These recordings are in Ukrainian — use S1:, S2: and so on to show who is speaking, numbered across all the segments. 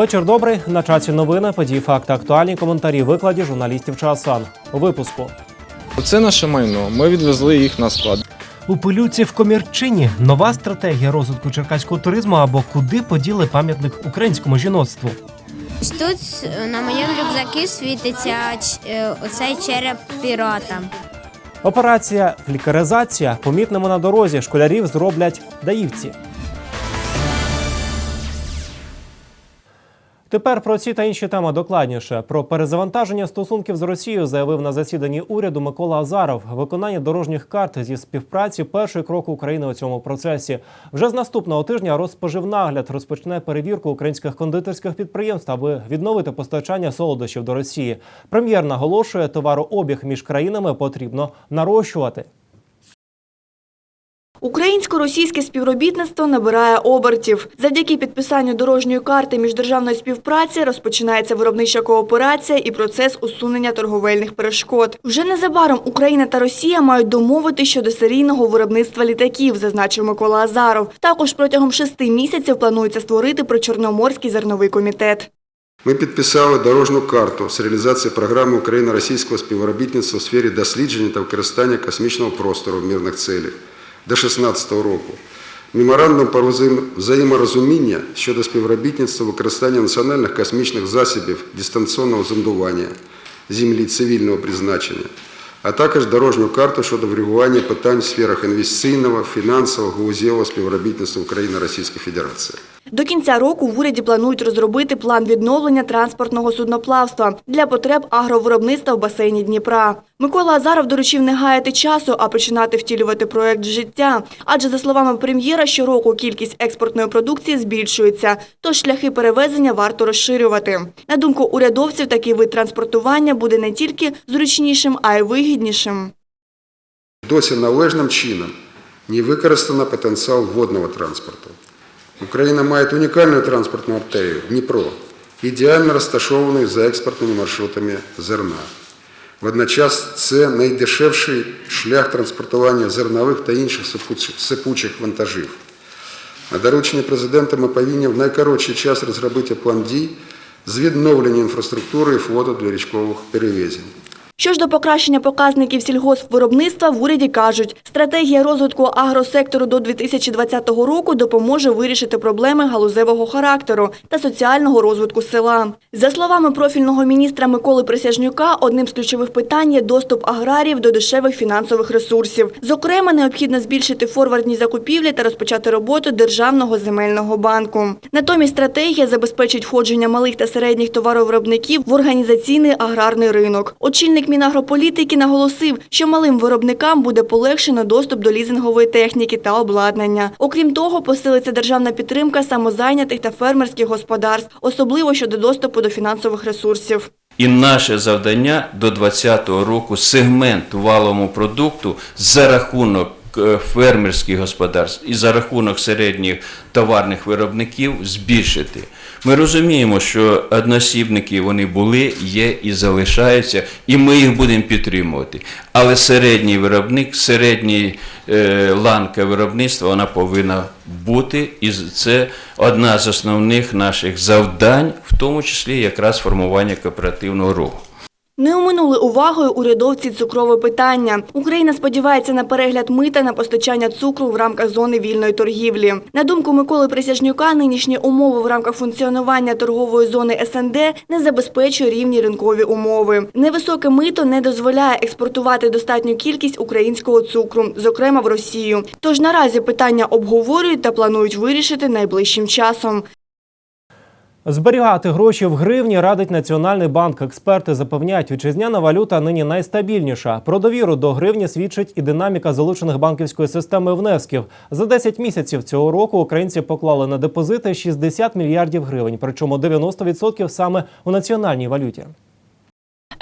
S1: Вечір добрий. На часі новини, події, факти, актуальні коментарі, викладі журналістів Часан. У випуску.
S2: Це наше майно. Ми відвезли їх на склад.
S1: У пилюці в комірчині нова стратегія розвитку черкаського туризму або куди поділи пам'ятник українському жіноцтву.
S3: Тут е, на моєму рюкзакі світиться е, оцей череп пірата.
S1: Операція флікеризація помітними на дорозі школярів зроблять даївці. Тепер про ці та інші теми докладніше. Про перезавантаження стосунків з Росією заявив на засіданні уряду Микола Азаров. Виконання дорожніх карт зі співпраці перший крок України у цьому процесі. Вже з наступного тижня Розпоживнагляд розпочне перевірку українських кондитерських підприємств, аби відновити постачання солодощів до Росії. Прем'єр наголошує, товарообіг між країнами потрібно нарощувати.
S4: Українсько-російське співробітництво набирає обертів. Завдяки підписанню дорожньої карти міждержавної співпраці розпочинається виробнича кооперація і процес усунення торговельних перешкод. Вже незабаром Україна та Росія мають домовити щодо серійного виробництва літаків, зазначив Микола Азаров. Також протягом шести місяців планується створити причорноморський зерновий комітет.
S5: Ми підписали дорожню карту з реалізації програми Україно-російського співробітництва у сфері дослідження та використання космічного простору в мирних целях до 2016 року. Меморандум про взаєморозуміння щодо співробітництва використання національних космічних засобів дистанційного зондування землі цивільного призначення, а також дорожню карту щодо врегулювання питань в сферах інвестиційного, фінансового, галузевого співробітництва України-Російської Федерації.
S4: До кінця року в уряді планують розробити план відновлення транспортного судноплавства для потреб агровиробництва в басейні Дніпра. Микола Азаров доручив не гаяти часу, а починати втілювати проект життя. Адже, за словами прем'єра, щороку кількість експортної продукції збільшується, тож шляхи перевезення варто розширювати. На думку урядовців, такий вид транспортування буде не тільки зручнішим, а й вигіднішим.
S5: Досі належним чином не використано потенціал водного транспорту. Україна має унікальну транспортну артерію Дніпро, ідеально розташовану за експортними маршрутами зерна. Водночас це найдешевший шлях транспортування зернових та інших сипучих- вантажів. На доручення президента ми повинні в найкоротший час розробити план дій з відновлення інфраструктури і флоту для річкових перевезень.
S4: Що ж до покращення показників сільгоспвиробництва, в уряді кажуть, стратегія розвитку агросектору до 2020 року допоможе вирішити проблеми галузевого характеру та соціального розвитку села. За словами профільного міністра Миколи Присяжнюка, одним з ключових питань є доступ аграріїв до дешевих фінансових ресурсів. Зокрема, необхідно збільшити форвардні закупівлі та розпочати роботу Державного земельного банку. Натомість стратегія забезпечить входження малих та середніх товаровиробників в організаційний аграрний ринок. Очільник Мінагрополітики наголосив, що малим виробникам буде полегшено доступ до лізингової техніки та обладнання. Окрім того, посилиться державна підтримка самозайнятих та фермерських господарств, особливо щодо доступу до фінансових ресурсів.
S6: І наше завдання до 2020 року сегмент валовому продукту за рахунок е, фермерських господарств і за рахунок середніх товарних виробників збільшити. Ми розуміємо, що односібники вони були, є і залишаються, і ми їх будемо підтримувати. Але середній виробник, середній е, ланка виробництва вона повинна бути, і це одна з основних наших завдань, в тому числі якраз формування кооперативного руху.
S4: Не оминули увагою урядовці цукрове питання. Україна сподівається на перегляд мита на постачання цукру в рамках зони вільної торгівлі. На думку Миколи Присяжнюка, нинішні умови в рамках функціонування торгової зони СНД не забезпечує рівні ринкові умови. Невисоке мито не дозволяє експортувати достатню кількість українського цукру, зокрема в Росію. Тож наразі питання обговорюють та планують вирішити найближчим часом.
S1: Зберігати гроші в гривні радить Національний банк. Експерти запевняють, вітчизняна валюта нині найстабільніша. Про довіру до гривні свідчить і динаміка залучених банківської системи внесків. За 10 місяців цього року українці поклали на депозити 60 мільярдів гривень, причому 90% саме у національній валюті.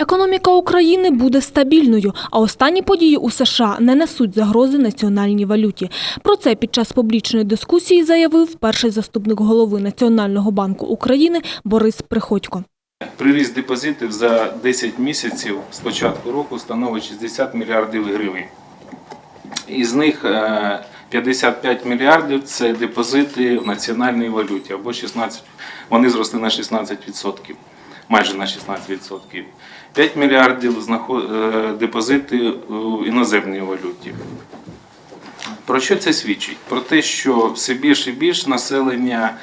S7: Економіка України буде стабільною, а останні події у США не несуть загрози національній валюті. Про це під час публічної дискусії заявив перший заступник голови Національного банку України Борис Приходько.
S8: Приріст депозитів за 10 місяців з початку року становить 60 мільярдів гривень. Із них е, 55 мільярдів це депозити в національній валюті або 16, вони зросли на 16%, майже на 16%. 5 мільярдів е, депозити в іноземній валюті. Про що це свідчить? Про те, що все більше і більше населення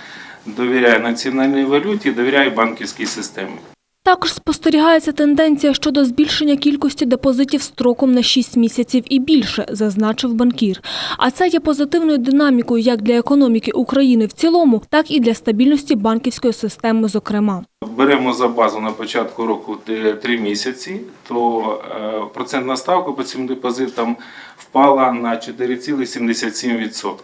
S8: довіряє національній валюті, довіряє банківській системі.
S7: Також спостерігається тенденція щодо збільшення кількості депозитів строком на 6 місяців і більше, зазначив банкір. А це є позитивною динамікою як для економіки України в цілому, так і для стабільності банківської системи, зокрема.
S8: Беремо за базу на початку року 3 місяці, то е, процентна ставка по цим депозитам впала на 4,77%.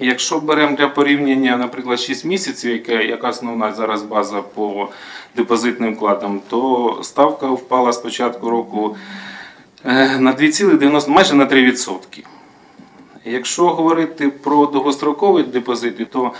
S8: Якщо беремо для порівняння, наприклад, 6 місяців, яка, яка основна зараз база по депозитним вкладам, то ставка впала з початку року е, на 2,90, майже на 3%. Якщо говорити про довгострокові депозити, то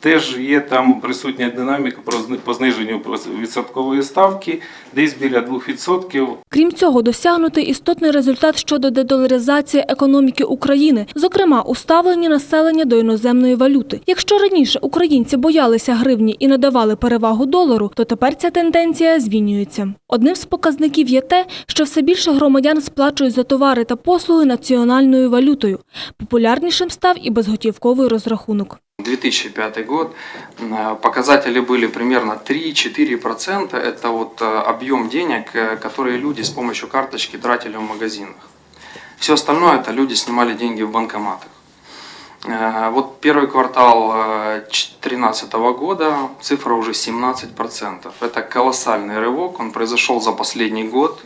S8: теж є там присутня динаміка по зниженню відсоткової ставки, десь біля 2%.
S7: Крім цього, досягнутий істотний результат щодо дедоларизації економіки України, зокрема у ставленні населення до іноземної валюти. Якщо раніше українці боялися гривні і надавали перевагу долару, то тепер ця тенденція змінюється. Одним з показників є те, що все більше громадян сплачують за товари та послуги національною валютою. Популярнішим став і безготівковий розрахунок.
S9: 2005 год э, показатели были примерно 3-4%. Это вот э, объем денег, э, которые люди с помощью карточки тратили в магазинах. Все остальное это люди снимали деньги в банкоматах. Вот первый квартал 2013 года цифра уже 17%. Это колоссальный рывок, он произошел за последний год.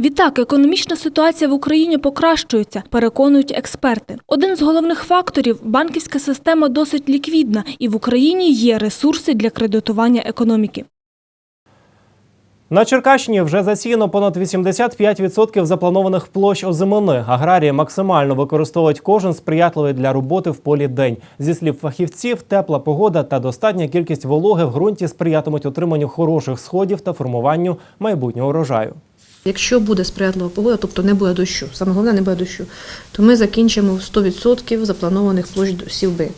S7: Відтак, економічна ситуація в Україні покращується, переконують експерти. Один з головних факторів – банківська система досить ліквідна, і в Україні є ресурси для кредитування економіки.
S1: На Черкащині вже засіяно понад 85% запланованих площ озимини. Аграрії максимально використовують кожен сприятливий для роботи в полі день. Зі слів фахівців, тепла погода та достатня кількість вологи в ґрунті сприятимуть отриманню хороших сходів та формуванню майбутнього урожаю.
S10: Якщо буде сприятлива погода, тобто не буде дощу, саме головне не буде дощу, то ми закінчимо 100% запланованих площ сівби.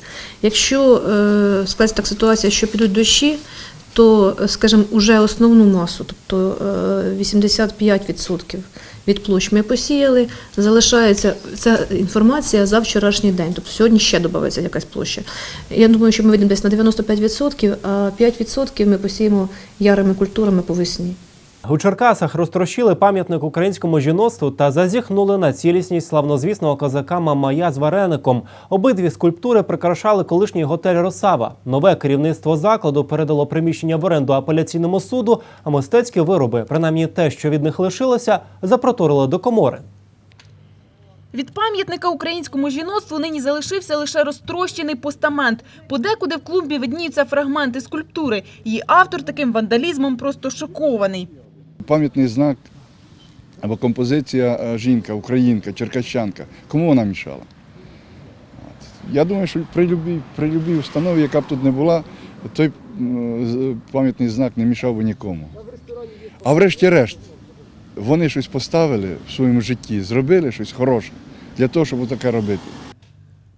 S10: Якщо е, складеться так ситуація, що підуть дощі, то, е, скажімо, уже основну масу, тобто е, 85% від площ ми посіяли, залишається ця інформація за вчорашній день, тобто сьогодні ще додається якась площа. Я думаю, що ми вийдемо десь на 95%, а 5% ми посіємо ярими культурами по весні.
S1: У Черкасах розтрощили пам'ятник українському жіноцтву та зазіхнули на цілісність славнозвісного козака Мамая з вареником. Обидві скульптури прикрашали колишній готель Росава. Нове керівництво закладу передало приміщення в оренду апеляційному суду, а мистецькі вироби, принаймні те, що від них лишилося, запроторили до комори.
S11: Від пам'ятника українському жіноцтву нині залишився лише розтрощений постамент. Подекуди в клумбі видніються фрагменти скульптури. Її автор таким вандалізмом просто шокований.
S12: Пам'ятний знак або композиція е, жінка, українка, черкащанка. Кому вона мішала? Я думаю, що при любій, при любій установі, яка б тут не була, той пам'ятний знак не мішав би нікому. А врешті-решт, вони щось поставили в своєму житті, зробили щось хороше для того, щоб таке робити.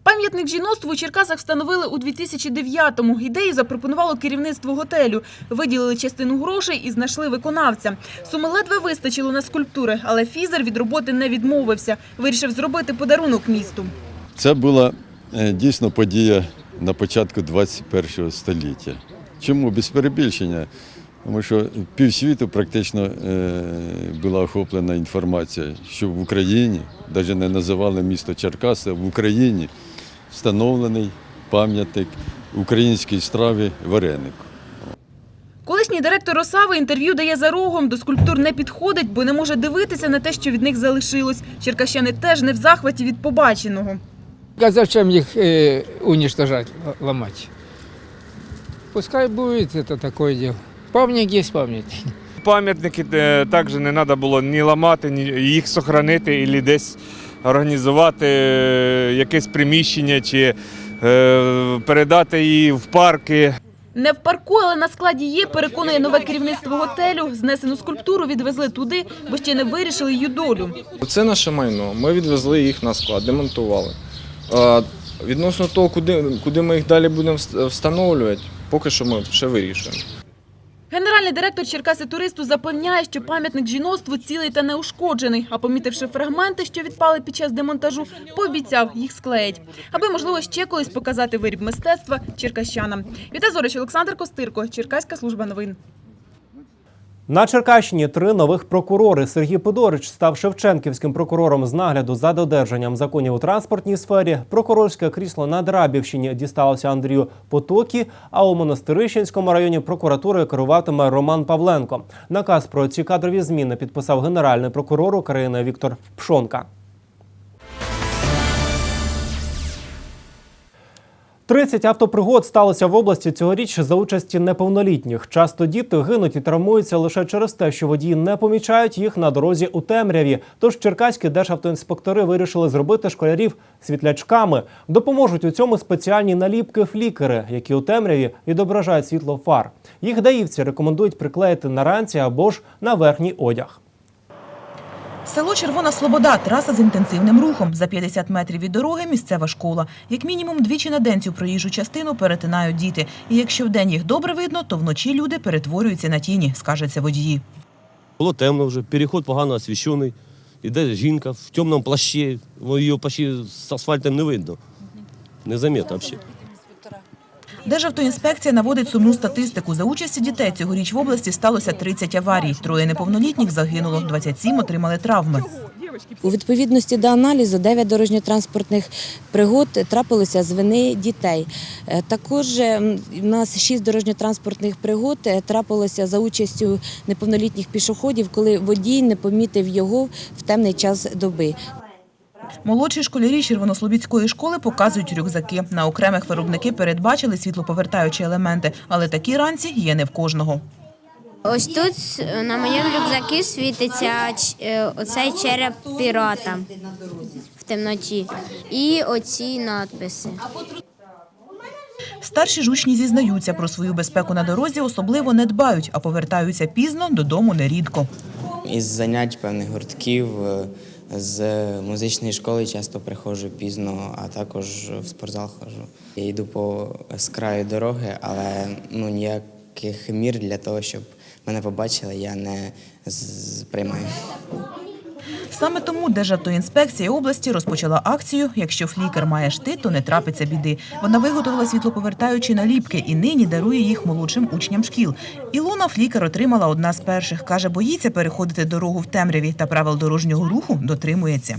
S11: Пам'ятник жіноцтву у Черкасах встановили у 2009-му. Ідеї запропонувало керівництво готелю. Виділили частину грошей і знайшли виконавця. Суми ледве вистачило на скульптури, але Фізер від роботи не відмовився. Вирішив зробити подарунок місту.
S13: Це була е, дійсно подія на початку 21 століття. Чому без перебільшення? Тому що півсвіту практично е, була охоплена інформація, що в Україні, навіть не називали місто Черкаси, в Україні встановлений пам'ятник українській страві варенику.
S11: Колишній директор Росави інтерв'ю дає за рогом. До скульптур не підходить, бо не може дивитися на те, що від них залишилось. Черкащани теж не в захваті від побаченого.
S14: А зачем их э, уничтожать, л- Пускай будет это такое дело. Памятник есть памятник.
S15: Пам'ятники е, також не треба було ні ламати, ні їх сохранити, або десь організувати е, якесь приміщення чи е, передати її в парки.
S11: Не в парку, але на складі є, переконує нове керівництво готелю. Знесену скульптуру відвезли туди, бо ще не вирішили її долю.
S2: Це наше майно. Ми відвезли їх на склад, демонтували. Відносно того, куди, куди ми їх далі будемо встановлювати, поки що ми ще вирішуємо.
S11: Генеральний директор Черкаси туристу запевняє, що пам'ятник жіноцтву цілий та неушкоджений. А помітивши фрагменти, що відпали під час демонтажу, пообіцяв їх склеїть, аби можливо ще колись показати виріб мистецтва черкащанам. Віта Зорич, Олександр Костирко, Черкаська служба новин.
S1: На Черкащині три нових прокурори. Сергій Подорич став Шевченківським прокурором з нагляду за додержанням законів у транспортній сфері. Прокурорське крісло на Драбівщині дісталося Андрію Потокі, а у Монастирищенському районі прокуратури керуватиме Роман Павленко. Наказ про ці кадрові зміни підписав генеральний прокурор України Віктор Пшонка. 30 автопригод сталося в області цьогоріч за участі неповнолітніх. Часто діти гинуть і травмуються лише через те, що водії не помічають їх на дорозі у темряві. Тож черкаські державтоінспектори вирішили зробити школярів світлячками. Допоможуть у цьому спеціальні наліпки флікери, які у темряві відображають світло фар. Їх даївці рекомендують приклеїти на ранці або ж на верхній одяг.
S11: Село Червона Слобода, траса з інтенсивним рухом. За 50 метрів від дороги місцева школа. Як мінімум двічі на день цю проїжджу частину перетинають діти. І якщо вдень їх добре видно, то вночі люди перетворюються на тіні, скажеться водії.
S16: Було темно вже, переход погано освіщений. Іде жінка в темному плащі, ну, її почти з асфальтом не видно. Незаметно взагалі.
S11: Державтоінспекція наводить сумну статистику. За участі дітей цьогоріч в області сталося 30 аварій. Троє неповнолітніх загинуло, 27 отримали травми.
S17: У відповідності до аналізу 9 дорожньо-транспортних пригод трапилося з вини дітей. Е, Також м, в нас 6 дорожньо-транспортних пригод е, трапилося за участю неповнолітніх пішоходів, коли водій не помітив його в темний час доби.
S11: Молодші школярі Червонослобідської школи показують рюкзаки. На окремих виробники передбачили світлоповертаючі елементи, але такі ранці є не в кожного.
S3: Ось тут е, на моєму рюкзакі світиться ч- е, оцей череп пірата в темноті. І оці надписи.
S11: Старші ж учні зізнаються про свою безпеку на дорозі, особливо не дбають, а повертаються пізно додому нерідко.
S18: Із занять певних гуртків е, з музичної школи часто приходжу пізно, а також в спортзал ходжу. Я йду по з краю дороги, але ну ніяких мір для того, щоб мене побачили, я не приймаю.
S11: Саме тому Державтоінспекція області розпочала акцію «Якщо флікер має шти, то не трапиться біди». Вона виготовила світлоповертаючі наліпки і нині дарує їх молодшим учням шкіл. Ілона флікер отримала одна з перших. Каже, боїться переходити дорогу в темряві та правил дорожнього руху дотримується.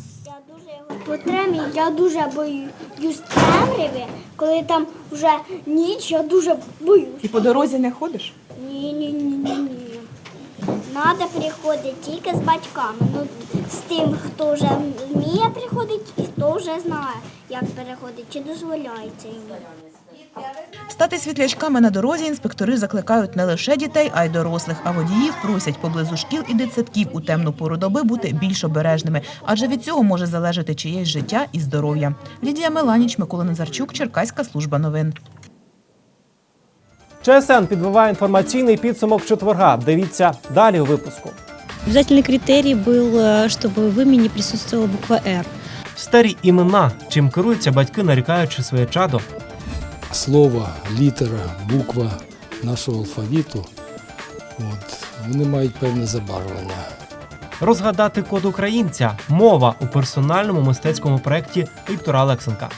S19: По темі я дуже боюсь темряви, коли там вже ніч, я дуже боюсь.
S11: І по дорозі не ходиш?
S19: Ні, ні, ні, ні, Треба приходити тільки з батьками. Ну, з тим, хто вже вміє приходити і хто вже знає, як переходить, чи дозволяється йому.
S11: Стати світлячками на дорозі інспектори закликають не лише дітей, а й дорослих. А водіїв просять поблизу шкіл і дитсадків у темну пору доби бути більш обережними, адже від цього може залежати чиєсь життя і здоров'я. Лідія Меланіч, Микола Назарчук, Черкаська служба новин.
S1: ЧСН підбиває інформаційний підсумок четверга. Дивіться далі у випуску.
S17: Обязательный критерий был, э, чтобы в имени присутствовала буква «Р».
S1: Старі імена, чим керуються батьки, нарікаючи своє чадо.
S20: слово, літера, буква нашого алфавіту, от, вони мають певне забарвлення.
S1: Розгадати код українця. Мова у персональному мистецькому проєкті Віктора Олексенка.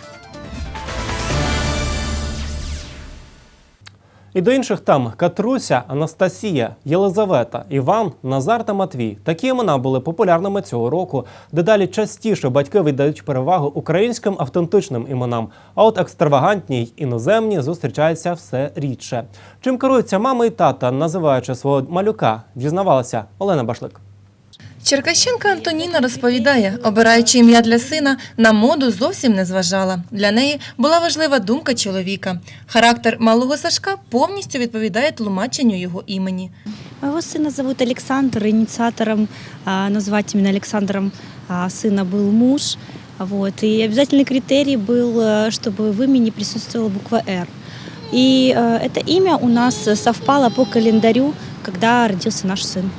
S1: І до інших там Катруся, Анастасія, Єлизавета, Іван, Назар та Матвій. Такі імена були популярними цього року. Дедалі частіше батьки віддають перевагу українським автентичним іменам. А от екстравагантні й іноземні зустрічаються все рідше. Чим керуються мами і тата, називаючи свого малюка, дізнавалася Олена Башлик.
S21: Черкащенка Антоніна розповідає, обираючи ім'я для сина, на моду зовсім не зважала. Для неї була важлива думка чоловіка. Характер малого Сашка повністю відповідає тлумаченню його імені.
S17: Моего сына зовут Александр. Инициатором а, назвать именно Александром а, сына был муж. Вот. И обязательный критерий был, э, чтобы в имени присутствовала буква «Р». И э, это имя у нас совпало по календарю, когда родился наш сын.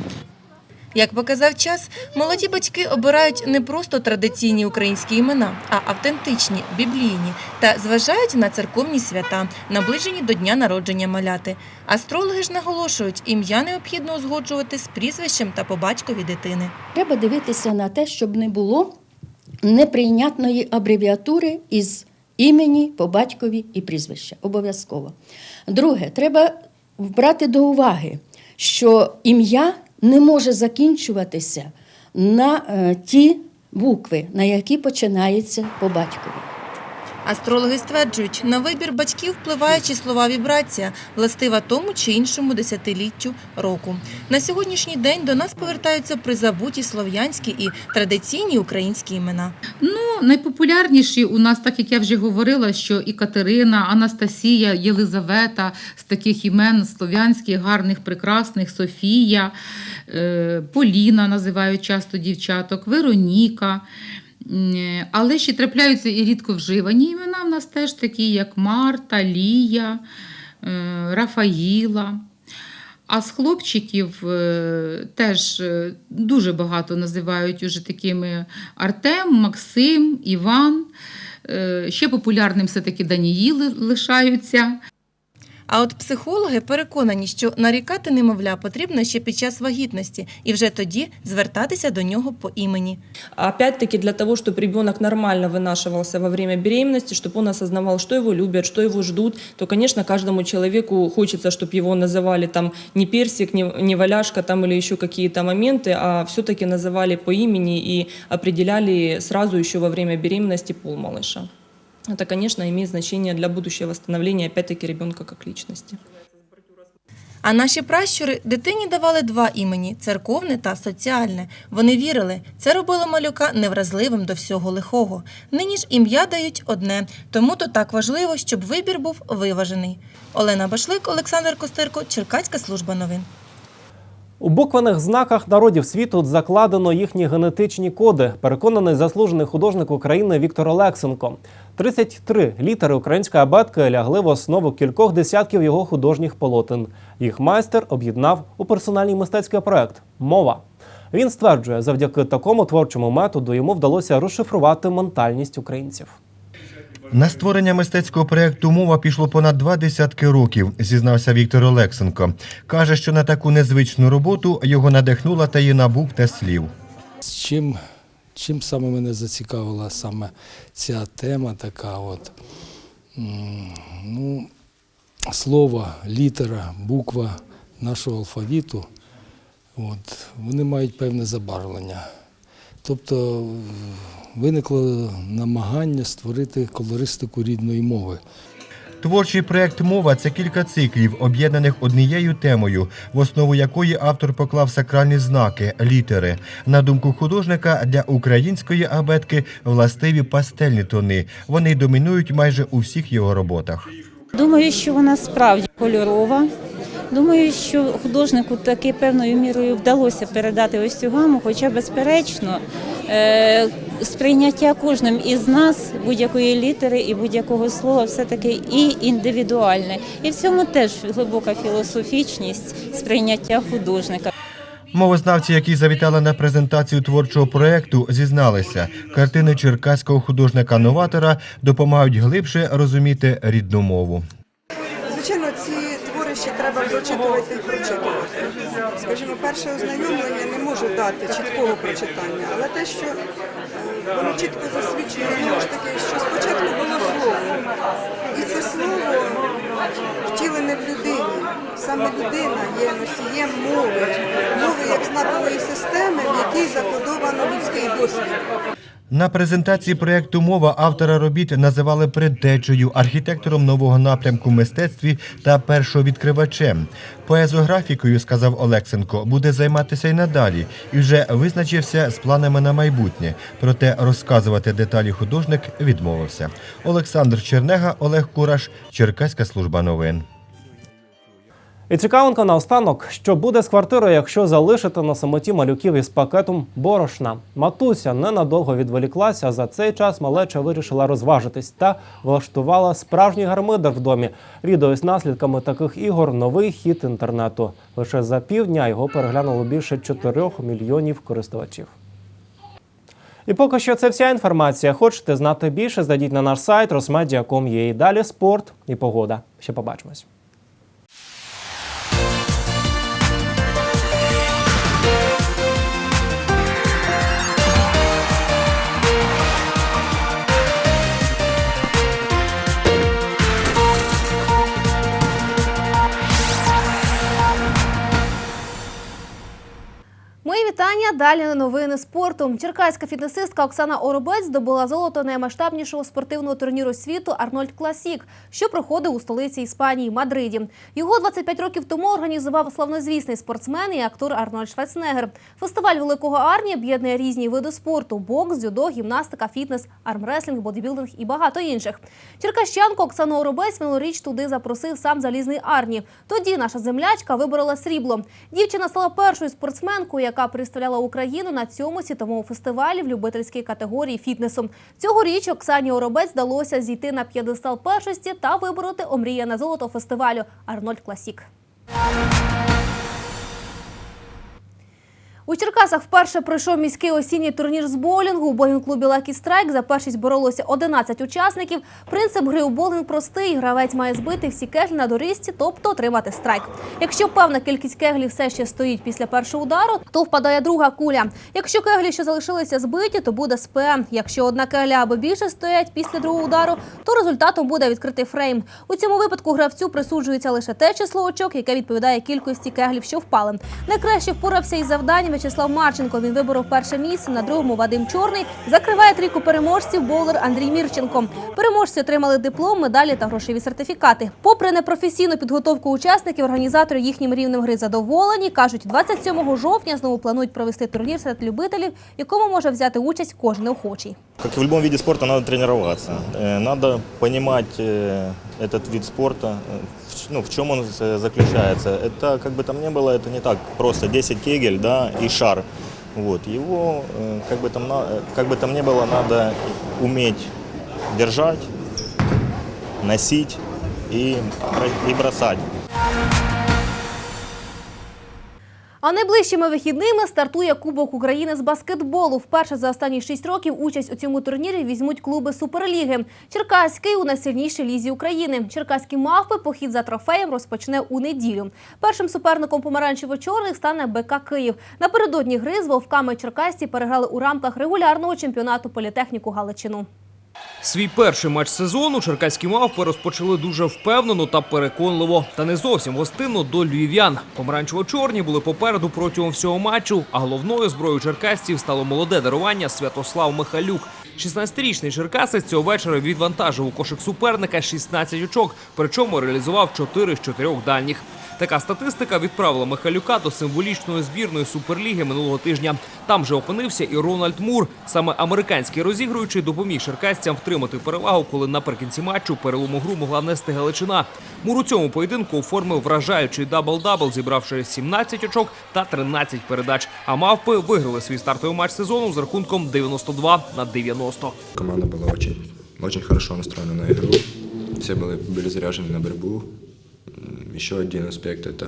S21: Як показав час, молоді батьки обирають не просто традиційні українські імена, а автентичні, біблійні та зважають на церковні свята, наближені до дня народження маляти. Астрологи ж наголошують, ім'я необхідно узгоджувати з прізвищем та по батькові дитини.
S22: Треба дивитися на те, щоб не було неприйнятної абревіатури із імені по батькові і прізвища. Обов'язково. Друге, треба брати до уваги, що ім'я не може закінчуватися на е, ті букви, на які починається по батькові.
S21: Астрологи стверджують, на вибір батьків впливає числова вібрація, властива тому чи іншому десятиліттю року. На сьогоднішній день до нас повертаються призабуті слов'янські і традиційні українські імена.
S23: Ну, найпопулярніші у нас, так як я вже говорила, що і Катерина, Анастасія, Єлизавета з таких імен слов'янських, гарних, прекрасних, Софія, е, Поліна називають часто дівчаток, Вероніка. М, Але ще трапляються і рідко вживані імена в нас теж такі, як Марта, Лія, е, Рафаїла. А з хлопчиків е, теж е, дуже багато називають уже такими Артем, Максим, Іван. Е, Ще популярним все-таки Даніїли лишаються.
S21: А от психологи переконані, що нарікати немовля потрібно ще під час вагітності і вже тоді звертатися до нього по імені.
S24: Опять-таки для того, чтобы ребенок нормально вынашивался во время беременности, чтобы он осознавал, что его любят, что его ждут, то, конечно, каждому человеку хочется, чтобы его называли там не персик, не, не валяшка там или еще какие-то моменты, а все-таки называли по имени и определяли сразу еще во время беременности пол малыша. Это, конечно, имеет значение для будущего восстановления, опять-таки, ребенка как личности.
S21: А наші пращури дитині давали два імені церковне та соціальне. Вони вірили, це робило малюка невразливим до всього лихого. Нині ж ім'я дають одне, тому то так важливо, щоб вибір був виважений. Олена Башлик, Олександр Костерко, Черкаська служба новин.
S1: У буквених знаках народів світу закладено їхні генетичні коди. Переконаний заслужений художник України Віктор Олексенко. 33 літери української абетки лягли в основу кількох десятків його художніх полотен. Їх майстер об'єднав у персональний мистецький проект Мова. Він стверджує, завдяки такому творчому методу йому вдалося розшифрувати ментальність українців.
S25: На створення мистецького проєкту мова пішло понад два десятки років, зізнався Віктор Олексенко. Каже, що на таку незвичну роботу його надихнула таїна букв та слів.
S20: Чим, чим саме мене зацікавила саме ця тема така от, ну, слово, літера, буква нашого алфавіту, от, вони мають певне забарвлення. Тобто виникло намагання створити колористику рідної мови.
S25: Творчий проєкт Мова це кілька циклів, об'єднаних однією темою, в основу якої автор поклав сакральні знаки, літери. На думку художника, для української абетки властиві пастельні тони. Вони домінують майже у всіх його роботах.
S26: Думаю, що вона справді кольорова. Думаю, що художнику таки певною мірою вдалося передати ось цю гаму, хоча, безперечно, е, сприйняття кожним із нас будь-якої літери і будь-якого слова все-таки і індивідуальне. І в цьому теж глибока філософічність сприйняття художника.
S25: Мовознавці, які завітали на презентацію творчого проєкту, зізналися, картини черкаського художника-новатора допомагають глибше розуміти рідну мову.
S27: Ще треба прочитувати і прочитувати. Скажімо, перше ознайомлення не може дати чіткого прочитання, але те, що е, воно чітко засвідчує, знову ж таки, що спочатку було слово. І це слово втілене в людині. Саме людина є носієм мови, мови як знакової системи, в якій закодовано людський досвід.
S25: На презентації проєкту Мова автора робіт називали предтечею, архітектором нового напрямку мистецтві та першовідкривачем. Поезографікою, сказав Олексенко, буде займатися й надалі і вже визначився з планами на майбутнє. Проте розказувати деталі художник відмовився. Олександр Чернега, Олег Кураш, Черкаська служба новин.
S1: І цікавинка наостанок, що буде з квартирою, якщо залишити на самоті малюків із пакетом борошна. Матуся ненадовго відволіклася. За цей час малеча вирішила розважитись та влаштувала справжній гармидер в домі. Відео з наслідками таких ігор новий хіт інтернету. Лише за півдня його переглянуло більше 4 мільйонів користувачів. І поки що це вся інформація. Хочете знати більше? Зайдіть на наш сайт rosmedia.com.ua. Далі спорт і погода. Ще побачимось.
S28: Далі новини спорту. Черкаська фітнесистка Оксана Оробець здобула золото наймасштабнішого спортивного турніру світу Арнольд Класік, що проходив у столиці Іспанії Мадриді. Його 25 років тому організував славнозвісний спортсмен і актор Арнольд Шварценеггер. Фестиваль Великого Арні об'єднує різні види спорту: бокс, дзюдо, гімнастика, фітнес, армреслінг, бодибілдинг і багато інших. Черкащанку Оксану Оробець минулоріч туди запросив сам залізний Арні. Тоді наша землячка виборола срібло. Дівчина стала першою спортсменкою, яка представляла Україну на цьому світовому фестивалі в любительській категорії фітнесу. Цьогоріч Оксані Оробець вдалося зійти на п'єдестал першості та вибороти омріяне золото фестивалю Арнольд Класік. У Черкасах вперше пройшов міський осінній турнір з боулінгу. У боулінг-клубі Lucky Strike за першість боролося 11 учасників. Принцип гри у боулінг простий. Гравець має збити всі кеглі на доріжці, тобто отримати страйк. Якщо певна кількість кеглів все ще стоїть після першого удару, то впадає друга куля. Якщо кеглі, що залишилися збиті, то буде СП. Якщо одна кегля або більше стоять після другого удару, то результатом буде відкритий фрейм. У цьому випадку гравцю присуджується лише те число очок, яке відповідає кількості кеглів, що впали. Найкраще впорався із завданням В'ячеслав Марченко. Він виборов перше місце. На другому Вадим Чорний закриває трійку переможців боулер Андрій Мірченко. Переможці отримали диплом, медалі та грошові сертифікати. Попри непрофесійну підготовку учасників, організатори їхнім рівнем гри задоволені. кажуть, 27 жовтня знову планують провести турнір серед любителів, якому може взяти участь кожен охочий.
S29: И в спорта, надо тренироваться. Э, Надо понимать э, этот вид спорта, э, в ч- ну, в чем он э, заключается. Это, как бы там ни было, это не так просто 10 кегель да, и шар. Вот. Его, э, как бы, там, на- э, как бы там ни было, надо уметь держать, носить и, бро- и бросать.
S28: А найближчими вихідними стартує Кубок України з баскетболу. Вперше за останні шість років участь у цьому турнірі візьмуть клуби Суперліги. Черкаський у найсильнішій лізі України. Черкаські мавпи похід за трофеєм розпочне у неділю. Першим суперником помаранчево-чорних стане БК Київ. Напередодні гри з вовками черкасці переграли у рамках регулярного чемпіонату політехніку Галичину.
S30: Свій перший матч сезону черкаські мавпи розпочали дуже впевнено та переконливо, та не зовсім гостинно до львів'ян. Помаранчево-чорні були попереду протягом всього матчу, а головною зброєю черкасців стало молоде дарування Святослав Михалюк. 16-річний черкасець цього вечора відвантажив у кошик суперника 16 очок, причому реалізував 4 з 4 дальніх. Така статистика відправила Михайлюка до символічної збірної суперліги минулого тижня. Там же опинився і Рональд Мур. Саме американський розігруючий допоміг черкасцям втримати перевагу, коли наприкінці матчу перелому гру могла внести Галичина. Мур у цьому поєдинку оформив вражаючий дабл-дабл, зібравши 17 очок та 13 передач. А мавпи виграли свій стартовий матч сезону з рахунком 92 на 90.
S31: Команда была очень, очень хорошо настроена на игру. Все были, были заряжены на борьбу. М, Еще один аспект – это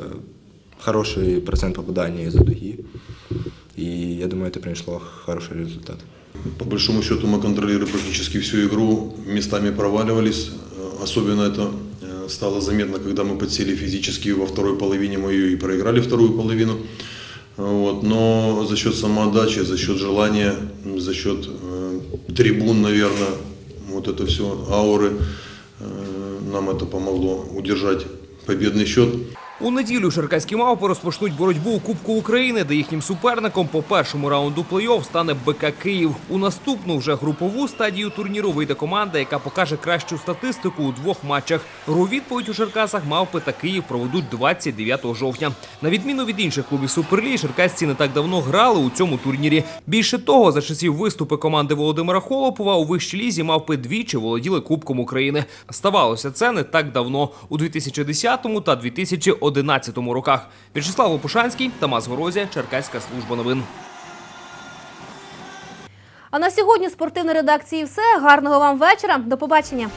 S31: хороший процент попадания из-за дуги. И я думаю, это принесло хороший результат.
S32: По большому счету мы контролировали практически всю игру, местами проваливались. Э, Особенно это э, стало заметно, когда мы подсели физически во второй половине, мы ее и проиграли вторую половину. Вот. Но за счет самоотдачи, за счет желания, м, за счет э, трибун, наверное, вот это все, ауры, э, нам это помогло удержать победный счет.
S30: У неділю черкаські мавпи розпочнуть боротьбу у Кубку України, де їхнім суперником по першому раунду плей-офф стане БК Київ. У наступну вже групову стадію турніру вийде команда, яка покаже кращу статистику у двох матчах. Гру відповідь у Черкасах мавпи та Київ проведуть 29 жовтня. На відміну від інших клубів Суперліги, черкасці не так давно грали у цьому турнірі. Більше того, за часів виступи команди Володимира Холопова у вищій лізі мавпи двічі володіли Кубком України. Ставалося це не так давно у 2010 та 2011 10-11 роках. В'ячеслав Опушанський, Тамас Горозія, Черкаська служба новин.
S28: А на сьогодні спортивної редакції все. Гарного вам вечора. До побачення.